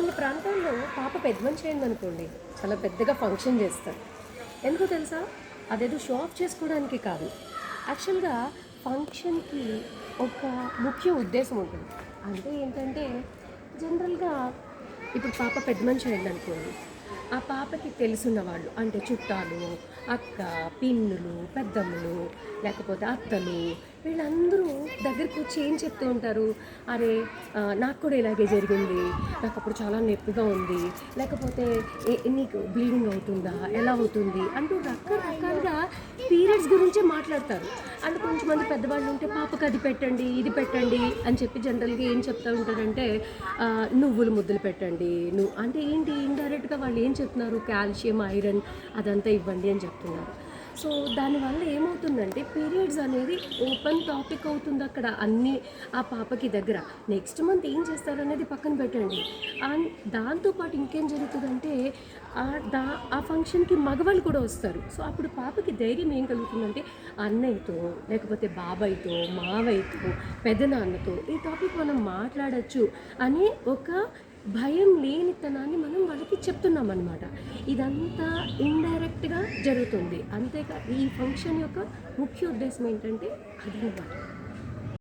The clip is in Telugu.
కొన్ని ప్రాంతాల్లో పాప పెద్ద మనిషి అయిందనుకోండి చాలా పెద్దగా ఫంక్షన్ చేస్తారు. ఎందుకో తెలుసా? అదేదో షో ఆఫ్ చేసుకోవడానికి కాదు. యాక్చువల్గా ఫంక్షన్కి ఒక ముఖ్య ఉద్దేశం ఉంటుంది. అంటే ఏంటంటే జనరల్గా ఇప్పుడు పాప పెద్ద మనిషి అయిందనుకోండి ఆ పాపకి తెలుసున్న వాళ్ళు అంటే చుట్టాలు అక్క పిన్నులు పెద్దమ్మలు లేకపోతే అత్తలు వీళ్ళందరూ దగ్గరికి వచ్చి ఏం చెప్తూ ఉంటారు? అరే నాకు కూడా ఇలాగే జరిగింది. నాకు అప్పుడు చాలా నొప్పిగా ఉంది. లేకపోతే నీకు బ్లీడింగ్ అవుతుందా? ఎలా అవుతుంది? అంటూ రకరకాలుగా పీరియడ్స్ గురించే మాట్లాడతారు. అంటే కొంచెమంది పెద్దవాళ్ళు ఉంటే పాపకు అది పెట్టండి ఇది పెట్టండి అని చెప్పి జనరల్గా ఏం చెప్తూ ఉంటారంటే నువ్వులు ముద్దలు పెట్టండి నువ్వు అంటే ఏంటి? ఇండైరెక్ట్గా వాళ్ళు ఏం చెప్తున్నారు కాల్షియం ఐరన్ అదంతా ఇవ్వండి అని చెప్తున్నారు. సో దానివల్ల ఏమవుతుందంటే పీరియడ్స్ అనేది ఓపెన్ టాపిక్ అవుతుంది అక్కడ అన్ని ఆ పాపకి దగ్గర. నెక్స్ట్ మంత్ ఏం చేస్తారనేది పక్కన పెట్టండి. అండ్ దాంతోపాటు ఇంకేం జరుగుతుందంటే దా ఆ ఫంక్షన్కి మగవాళ్ళు కూడా వస్తారు. సో అప్పుడు పాపకి ధైర్యం ఏం కలుగుతుందంటే అన్నయ్యతో లేకపోతే బాబాయ్తో మావయ్యతో పెదనాన్నతో ఈ టాపిక్ మనం మాట్లాడచ్చు అని ఒక భయం లేనితనాన్ని మనం వాళ్ళకి చెప్తున్నాం అనమాట ఇదంతా ఇండైరెక్ట్గా జరుగుతుంది. అంతేకా ఈ ఫంక్షన్ యొక్క ముఖ్య ఉద్దేశం ఏంటంటే అదనమాట